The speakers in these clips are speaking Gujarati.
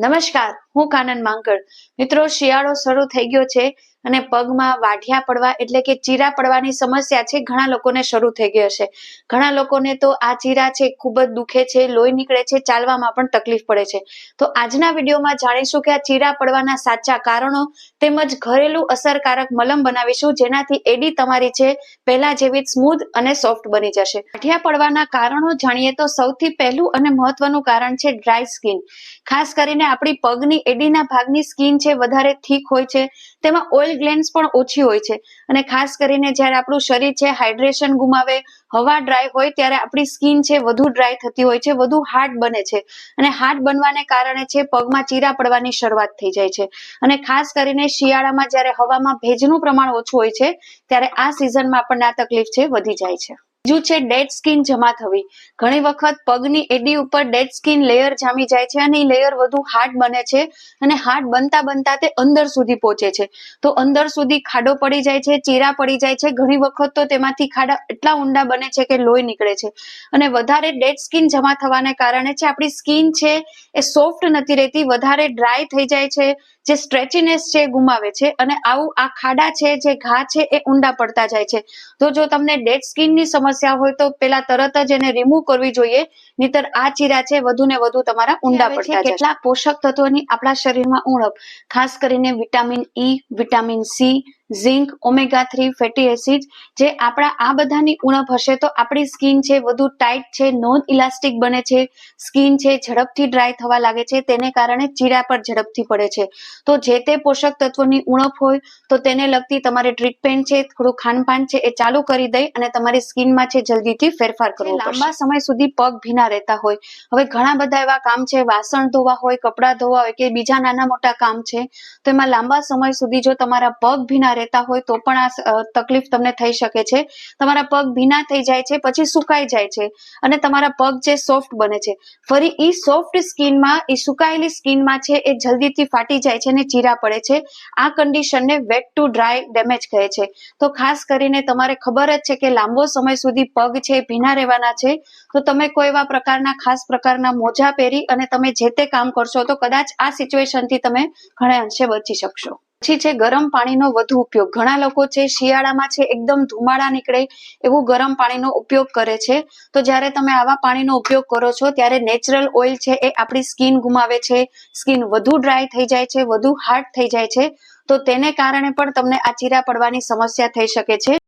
નમસ્કાર હું કાનન માંકડ. મિત્રો શિયાળો શરૂ થઈ ગયો છે. અને પગમાં વાઢિયા પડવા એટલે કે ચીરા પડવાની સમસ્યા છે ઘણા લોકોને શરૂ થઈ ગઈ હશે. ઘણા લોકોને તો આ ચીરા છે ખૂબ જ દુખે છે, લોહી નીકળે છે, ચાલવામાં પણ તકલીફ પડે છે. તો આજના વિડીયોમાં જાણીશું કે આ ચીરા પડવાના સાચા કારણો તેમજ ઘરેલું અસરકારક મલમ બનાવીશું જેનાથી એડી તમારી છે પહેલા જેવી સ્મૂથ અને સોફ્ટ બની જશે. વાઢિયા પડવાના કારણો જાણીએ તો સૌથી પહેલું અને મહત્વનું કારણ છે ડ્રાય સ્કિન. ખાસ કરીને આપણી પગની એડીના ભાગની સ્કિન છે વધારે થીક હોય છે. તેમાં ઓઇલ ગ્લેન્ડ્સ પણ ઓછી હોય છે. અને ખાસ કરીને જ્યારે આપણું શરીર છે, હાઇડ્રેશન ગુમાવે, હવા ડ્રાય હોય ત્યારે આપણી સ્કિન છે, વધુ ડ્રાય થતી હોય છે, વધુ હાર્ડ બને છે. અને હાર્ડ બનવાને કારણે છે, પગમાં ચીરા પડવાની શરૂઆત થઈ જાય છે. અને ખાસ કરીને શિયાળામાં જ્યારે હવામાં ભેજનું પ્રમાણ ઓછું હોય છે, ત્યારે આ સિઝનમાં આપણને આ તકલીફ છે, વધી જાય છે. બીજું છે ડેડ સ્કિન જમા થવી. ઘણી વખત પગની એડી ઉપર ડેડ સ્કિન લેયર જામી જાય છે અને એ લેયર વધુ હાર્ડ બને છે અને હાર્ડ બનતા બનતા તે અંદર સુધી પહોંચે છે. તો અંદર સુધી ખાડો પડી જાય છે, ચીરા પડી જાય છે. ઘણી વખત તો તેમાંથી ખાડા એટલા ઊંડા બને છે કે લોહી નીકળે છે. અને વધારે ડેડ સ્કિન જમા થવાને કારણે છે આપણી સ્કિન છે એ સોફ્ટ નથી રહેતી, વધારે ડ્રાય થઈ જાય છે, જે સ્ટ્રેચીનેસ છે ગુમાવે છે અને આવું આ ખાડા છે, જે ઘા છે એ ઊંડા પડતા જાય છે. તો જો તમને ડેડ સ્કિનની સમસ્યા હોય તો પેલા તરત જ એને રિમૂવ કરવી જોઈએ. નહીતર આ ચીરા છે વધુ ને વધુ તમારા ઊંડા કેટલા પડતા જાય. કેટલાક પોષક તત્વોની આપણા શરીરમાં ઉણપ ખાસ કરીને vitamin E vitamin C zinc omega three fatty acid જે આપણા આ બધાની ઉણપ હશે તો આપણી સ્કિન છે વધુ ટાઈટ છે નોન ઇલાસ્ટિક બને છે સ્કિન છે ઝડપથી ડ્રાય થવા લાગે છે તેને કારણે ચીરા પર ઝડપથી પડે છે. તો જે તે પોષક તત્વોની ઉણપ હોય તો તેને લગતી તમારે ટ્રીટમેન્ટ છે થોડું ખાનપાન છે એ ચાલુ કરી દઈ અને તમારી સ્કિનમાં છે જલ્દીથી ફેરફાર કરવો લાંબા સમય સુધી પગ ભીના રહેતા હોય. હવે ઘણા બધા એવા કામ છે વાસણ ધોવા હોય કપડાં ધોવા હોય કે બીજા નાના મોટા કામ છે તો એમાં લાંબા સમય સુધી જો તમારા પગ ભીના રહેતા હોય તો પણ આ તકલીફ તમને થઈ શકે છે. તમારા પગ ભીના થઈ જાય છે, પછી સુકાઈ જાય છે અને તમારા પગ છે સોફ્ટ બને છે. ફરી ઈ સોફ્ટ સ્કિનમાં એ સુકાયેલી સ્કિનમાં છે એ જલ્દીથી ફાટી જાય છે અને ચીરા પડે છે. આ કન્ડિશનને વેટ ટુ ડ્રાય ડેમેજ કહે છે. તો ખાસ કરીને તમારે ખબર જ છે કે લાંબો સમય સુધી પગ છે, ભીના રહેવાના છે. તો તમે કોઈ એવા પ્રકારના, ખાસ પ્રકારના મોજા પહેરી અને તમે જે તે કામ કરશો તો કદાચ આ સિચ્યુએશનથી તમે ઘણા અંશે બચી શકશો. પછી છે ગરમ પાણીનો વધુ ઉપયોગ. ઘણા લોકો છે શિયાળામાં છે એકદમ ધુમાડા નીકળે એવું ગરમ પાણીનો ઉપયોગ કરે છે. તો જ્યારે તમે આવા પાણીનો ઉપયોગ કરો છો, ત્યારે નેચરલ ઓઇલ છે એ આપણી સ્કિન ગુમાવે છે. સ્કિન વધુ ડ્રાય થઈ જાય છે, વધુ હાર્ડ થઈ જાય છે. તો તેને કારણે પણ તમને આ ચીરા પડવાની સમસ્યા થઈ શકે છે.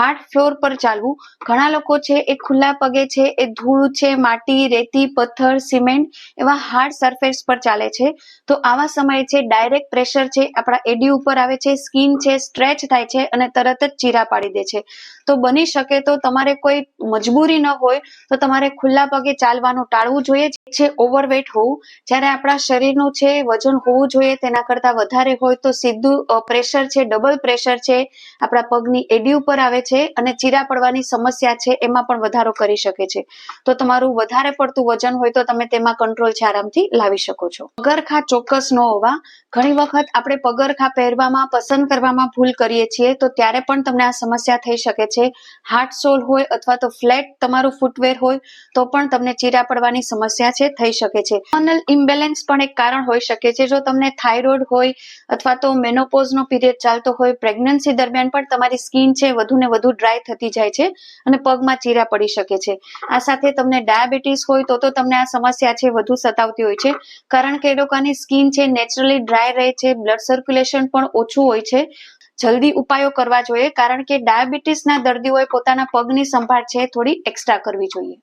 હાર્ડ ફ્લોર પર ચાલવું. ઘણા લોકો છે, એ ખુલ્લા પગે છે, એ ધૂળ છે, માટી, રેતી, પથ્થર, સિમેન્ટ એવા હાર્ડ સરફેસ પર ચાલે છે. તો આવા સમયે છે, ડાયરેક્ટ પ્રેશર છે, આપણા એડી ઉપર આવે છે, સ્કિન છે, સ્ટ્રેચ થાય છે અને તરત જ ચીરા પાડી દે છે. તો બની શકે તો તમારે કોઈ મજબૂરી ન હોય, તો તમારે ખુલ્લા પગે ચાલવાનું ટાળવું જોઈએ. છે, ઓવરવેટ હોવું. જ્યારે આપણા શરીરનું છે, વજન હોવું જોઈએ, તેના કરતા વધારે હોય તો સીધું પ્રેશર છે, ડબલ પ્રેશર છે. આપણા પગની એડી ઉપર આવે છે અને ચીરા પડવાની સમસ્યા છે, એમાં પણ વધારો કરી શકે છે. તો તમારું વધારે પડતું વજન હોય તો તમે તેમાં કંટ્રોલ છે, આરામથી લાવી શકો છો. પગરખા ચોક્કસ ન હોવા. ઘણી વખત આપણે પગરખા પહેરવામાં, પસંદ કરવામાં ભૂલ કરીએ છીએ, તો ત્યારે પણ તમને આ સમસ્યા થઈ શકે છે. હાર્ડ સોલ હોય અથવા તો ફ્લેટ તમારું ફૂટવેર હોય, તો પણ તમને ચીરા પડવાની સમસ્યા છે, થઈ શકે છે. હોર્મોનલ ઇમ્બેલેન્સ પણ એક કારણ હોઈ શકે છે. જો તમને થાઇરોઇડ હોય અથવા તો મેનોપોઝનો પીરિયડ ચાલતો હોય પ્રેગ્નન્સી દરમિયાન પણ તમારી સ્કિન છે વધુ ને વધુ ડ્રાય થતી જાય છે અને પગમાં ચીરા પડી શકે છે. આ સાથે તમને ડાયાબિટીસ હોય તો તો તમને આ સમસ્યા છે વધુ સતાવતી હોય છે. કારણ કે એ લોકોની સ્કિન છે નેચરલી ડ્રાય રહે છે બ્લડ સર્ક્યુલેશન પણ ઓછું હોય છે. જલ્દી ઉપાયો કરવા જોઈએ કારણ કે ડાયાબિટીસના દર્દીઓએ પોતાના પગની સંભાળ છે, થોડી એક્સ્ટ્રા કરવી જોઈએ.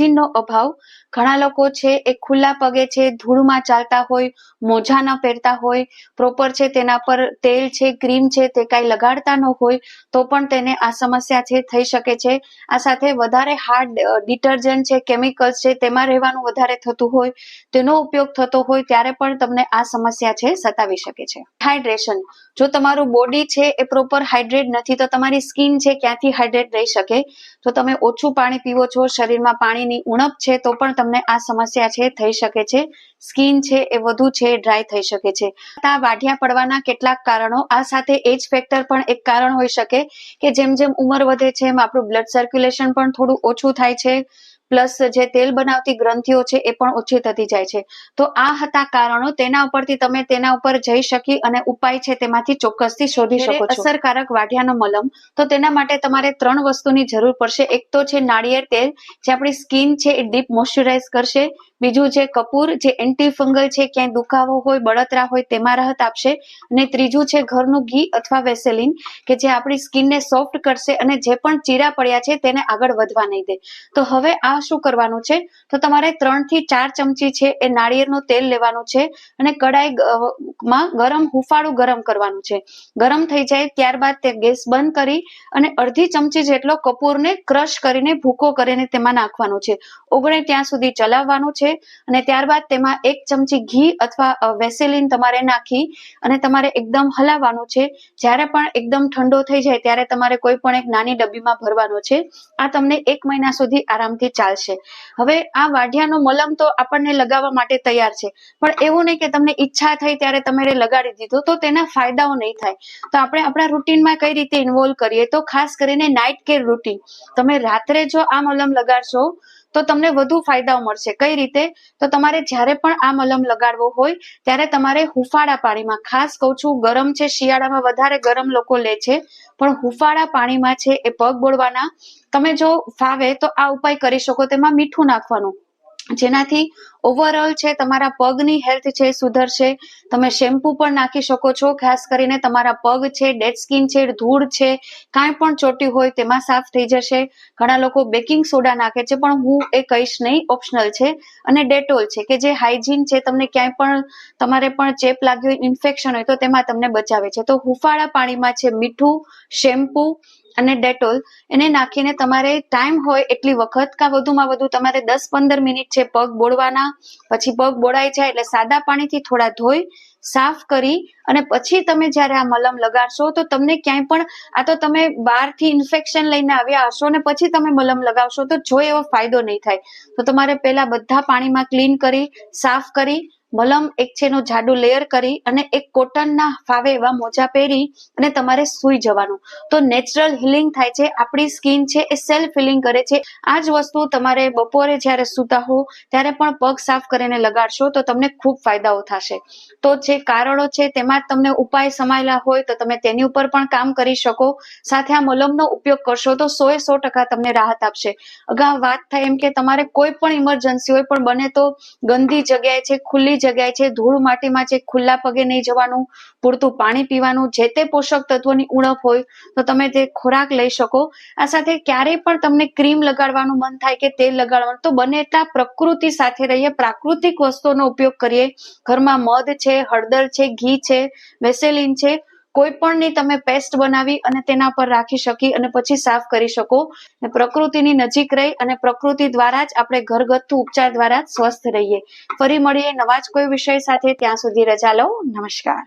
નો અભાવ. ઘણા લોકો છે, એ ખુલ્લા પગે છે, ધૂળમાં ચાલતા હોય, મોજા ન પહેરતા હોય પ્રોપર છે તેના પર તેલ છે ક્રીમ છે તે કાંઈ લગાડતા ન હોય, તો પણ તેને આ સમસ્યા છે, થઈ શકે છે. આ સાથે વધારે હાર્ડ ડિટર્જન્ટ છે કેમિકલ્સ છે, તેમાં રહેવાનું વધારે થતું હોય, તેનો ઉપયોગ થતો હોય, ત્યારે પણ તમને આ સમસ્યા છે, સતાવી શકે છે. હાઇડ્રેશન જો તમારું બોડી છે, એ પ્રોપર હાઇડ્રેટ નથી, તો તમારી સ્કિન છે, ક્યાંથી હાઇડ્રેટ રહી શકે? તો તમે ઓછું પાણી પીવો છો, શરીરમાં પાણીની ઉણપ છે તો પણ તમને આ સમસ્યા છે, થઈ શકે છે. સ્કિન છે એ વધુ છે, ડ્રાય થઈ શકે છે. આ વાઢિયા પડવાના કેટલાક કારણો, આ સાથે એજ ફેક્ટર પણ એક કારણ હોઈ શકે કે જેમ જેમ ઉંમર વધે છે, એમ આપણું બ્લડ સર્ક્યુલેશન પણ થોડું ઓછું થાય છે. પ્લસ જે તેલ બનાવતી ગ્રંથિઓ છે એ પણ ઓછી થતી જાય છે. તો આ હતા કારણો. તેના ઉપરથી તમે તેના ઉપર જઈ શકી અને ઉપાય છે તેમાંથી ચોક્કસથી શોધી શકો છો. અસરકારક વાઢિયાનો મલમ તો તેના માટે તમારે ત્રણ વસ્તુની જરૂર પડશે. એક તો છે નાળિયેર તેલ જે આપણી સ્કિન છે એ ડીપ મોઇશ્ચરાઇઝ કરશે. બીજું છે કપૂર જે એન્ટી ફંગલ છે ક્યાંય દુખાવો હોય બળતરા હોય તેમાં રાહત આપશે. અને ત્રીજું છે ઘરનું ઘી અથવા વેસેલિન કે જે આપણી સ્કિનને સોફ્ટ કરશે અને જે પણ ચીરા પડ્યા છે તેને આગળ વધવા નહીં દે. તો હવે આ શું કરવાનું છે? તો તમારે ત્રણથી ચાર ચમચી છે એ નાળિયેરનું તેલ લેવાનું છે અને કડાઈ માં ગરમ હુંફાળું ગરમ કરવાનું છે. ગરમ થઈ જાય ત્યારબાદ તે ગેસ બંધ કરી અને અડધી ચમચી જેટલો કપૂરને ક્રશ કરીને ભૂકો કરીને તેમાં નાખવાનો છે. ઓગળે ત્યાં સુધી ચલાવવાનું છે અને ત્યારબાદ તેમાં એક ચમચી ઘી અથવા વેસેલિન તમારે નાખી અને તમારે એકદમ હલાવવાનું છે. જ્યારે પણ એકદમ ઠંડો થઈ જાય ત્યારે તમારે કોઈ પણ એક નાની ડબ્બીમાં ભરવાનો છે. આ તમને એક મહિના સુધી આરામથી ચાલશે. હવે આ વાઢિયાનો મલમ તો આપણને લગાવવા માટે તૈયાર છે. પણ એવું નહીં કે તમને ઈચ્છા થઈ ત્યારે તમે લગાડી દીધું તો તેના ફાયદાઓ નહીં થાય. તો આપણે આપણા રૂટીનમાં કઈ રીતે ઇન્વોલ્વ કરીએ? તો ખાસ કરીને નાઇટ કેર રૂટીન તમે રાત્રે જો આ મલમ લગાડશો તો તમને વધુ ફાયદાઓ મળશે. કઈ રીતે? તો તમારે જ્યારે પણ આ મલમ લગાડવો હોય, ત્યારે તમારે હુફાળા પાણીમાં, ખાસ કહું છું, ગરમ છે, શિયાળામાં વધારે ગરમ લોકો લે છે, પણ હુફાળા પાણીમાં છે એ પગ બોળવાના. તમે જો ફાવે તો આ ઉપાય કરી શકો, તેમાં મીઠું નાખવાનું. જેનાથી ઓવરઓલ છે, તમારા પગની હેલ્થ છે, સુધરશે. તમે શેમ્પુ પણ નાખી શકો છો, ખાસ કરીને તમારા પગ છે ડેડ સ્કિન છે, ધૂળ છે, કાંઈ પણ ચોટ્યું હોય તેમાં સાફ થઈ જશે. ઘણા લોકો બેકિંગ સોડા નાખે છે, પણ હું એ કહીશ નહીં ઓપ્શનલ છે. અને ડેટોલ છે, કે જે હાઇજીન છે, તમને ક્યાંય પણ તમારે પણ ચેપ લાગ્યો હોય ઇન્ફેક્શન હોય તો તેમાં તમને બચાવે છે. તો હુફાળા પાણીમાં છે મીઠું શેમ્પુ અને ડેટોલ, એને નાખીને તમારે ટાઈમ હોય એટલી વખત કા વધુમાં વધુ તમારે દસ પંદર મિનિટ છે પગ બોળવાના, પછી પગ બોળાઈ જાય એટલે સાદા પાણીથી થોડા ધોઈ, સાફ કરી અને પછી તમે જ્યારે આ મલમ લગાડશો તો તમને ક્યાંય પણ, આ તો તમે બહારથી ઇન્ફેક્શન લઈને આવ્યા હશો ને પછી તમે મલમ લગાવશો તો જો એવો ફાયદો નહીં થાય. તો તમારે પહેલા બધા પાણીમાં ક્લીન કરી, સાફ કરી મલમ એક છે એનું જાડું લેયર કરી અને એક કોટનના ફાવે એવા મોજા પહેરી અને તમારે સૂઈ જવાનું. તો નેચરલ હિલિંગ થાય છે. આપણી સ્કિન છે એ સેલ્ફ હિલિંગ કરે છે. આ જ વસ્તુ તમારે બપોરે જ્યારે સૂતા હો, ત્યારે પણ પગ સાફ કરીને લગાડશો તો તમને ખૂબ ફાયદાઓ થશે. તો જે કારણો છે તેમાં તમને ઉપાય સમાયેલા હોય તો તમે તેની ઉપર પણ કામ કરી શકો. સાથે આ મલમનો ઉપયોગ કરશો તો સો એ સો ટકા તમને રાહત આપશે. અગાઉ વાત થાય એમ કે તમારે કોઈ પણ ઇમરજન્સી હોય પણ બને તો ગંદી જગ્યાએ છે, ખુલ્લી જગ્યાએ છે, ધૂળ માટીમાં છે, ખુલ્લા પગે નહીં જવાનું, પૂરતું પાણી પીવાનું, જે તે પોષક તત્વોની ઉણપ હોય, તો તમે તે ખોરાક લઈ શકો. આ સાથે ક્યારેય પણ તમને ક્રીમ લગાડવાનું મન થાય કે તેલ લગાડવાનું, તો બને એટલા પ્રકૃતિ સાથે રહીએ, પ્રાકૃતિક વસ્તુઓનો ઉપયોગ કરીએ. ઘરમાં મધ છે, હળદર છે, ઘી છે, વેસેલિન છે કોઈ પણની તમે પેસ્ટ બનાવી અને તેના પર રાખી શકી અને પછી સાફ કરી શકો. ને પ્રકૃતિની નજીક રહી અને પ્રકૃતિ દ્વારા જ આપણે ઘરગથ્થુ ઉપચાર દ્વારા જ સ્વસ્થ રહીએ. ફરી મળીએ નવા જ કોઈ વિષય સાથે ત્યાં સુધી રજા લો. નમસ્કાર.